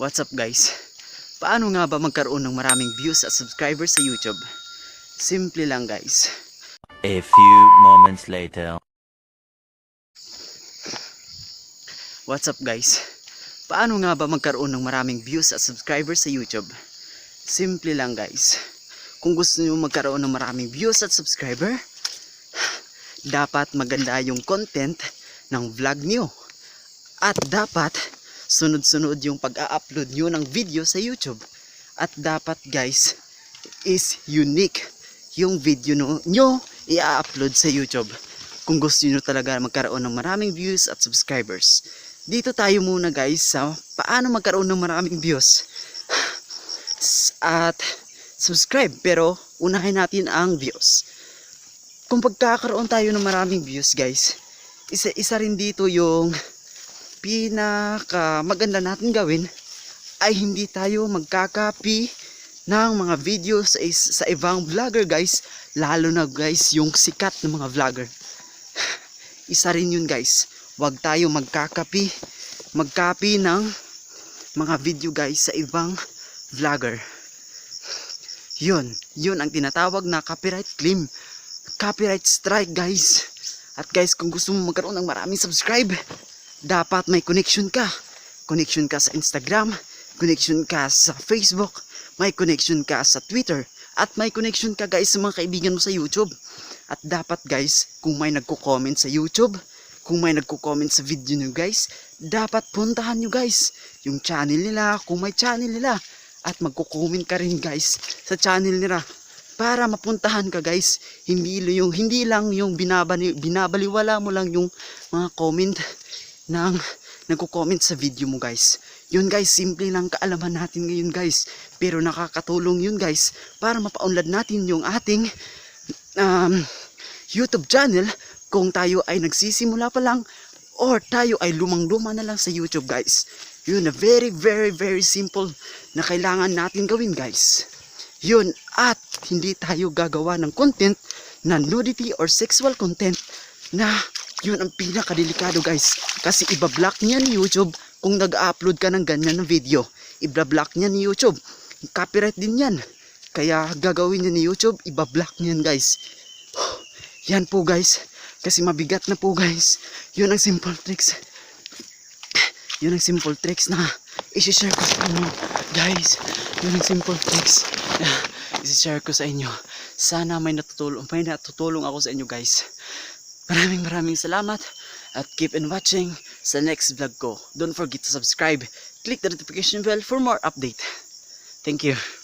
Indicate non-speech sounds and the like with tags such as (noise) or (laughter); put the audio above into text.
What's up guys? Paano nga ba magkaroon ng maraming views at subscribers sa YouTube? Simple lang guys. A few moments later. What's up guys? Paano nga ba magkaroon ng maraming views at subscribers sa YouTube? Simple lang guys. Kung gusto niyo magkaroon ng maraming views at subscriber, dapat maganda yung content ng vlog niyo. At dapat sunod-sunod yung pag-a-upload niyo ng video sa YouTube. At dapat guys, is unique yung video no, nyo i-upload sa YouTube. Kung gusto niyo talaga magkaroon ng maraming views at subscribers. Dito tayo muna guys sa paano magkaroon ng maraming views at subscribe pero unahin natin ang views kung pagkakaroon tayo ng maraming views guys isa, isa rin dito yung pinaka maganda natin gawin ay hindi tayo magkakapi ng mga video sa, sa ibang vlogger guys. Lalo na guys yung sikat ng mga vlogger. (sighs) Isa rin yun guys. Wag tayo magkakapi magkapi ng mga video guys sa ibang vlogger. (sighs) Yun yun ang tinatawag na copyright claim. Copyright strike guys. At guys kung gusto mo magkaroon ng maraming subscribe dapat may connection ka. Connection ka sa Instagram connection ka sa Facebook may connection ka sa Twitter at may connection ka guys sa mga kaibigan mo sa YouTube. At dapat guys kung may nagko-comment sa YouTube kung may nagko-comment sa video nyo guys dapat puntahan nyo guys yung channel nila kung may channel nila. At magko-comment ka rin guys sa channel nila para mapuntahan ka guys. Hindi yung hindi lang yung binabani, binabaliwala mo lang yung mga comment ng nagko-comment sa video mo guys. Yun guys simple lang kaalaman natin ngayon guys. Pero nakakatulong yun guys para mapaunlad natin yung ating um, YouTube channel kung tayo ay nagsisimula pa lang or tayo ay lumang-luma na lang sa YouTube guys. Yun na very very very simple na kailangan natin gawin guys. Yun at hindi tayo gagawa ng content na nudity or sexual content na yun ang pinakadelikado guys. Kasi iba-block niya ni YouTube kung nag-upload ka ng ganyan na video. Iba-block niya ni YouTube. Copyright din yan. Kaya gagawin niya ni YouTube iba-block niyan guys. (sighs) Yan po guys. Kasi mabigat na po guys. Yun ang simple tricks. (sighs) Yun ang simple tricks na isi-share ko sa inyo guys. Yun ang simple tricks na isi-share ko sa inyo. Sana may natutulong may natutulong ako sa inyo guys maraming maraming salamat at keep on watching sa next vlog ko. Don't forget to subscribe. Click the notification bell for more update. Thank you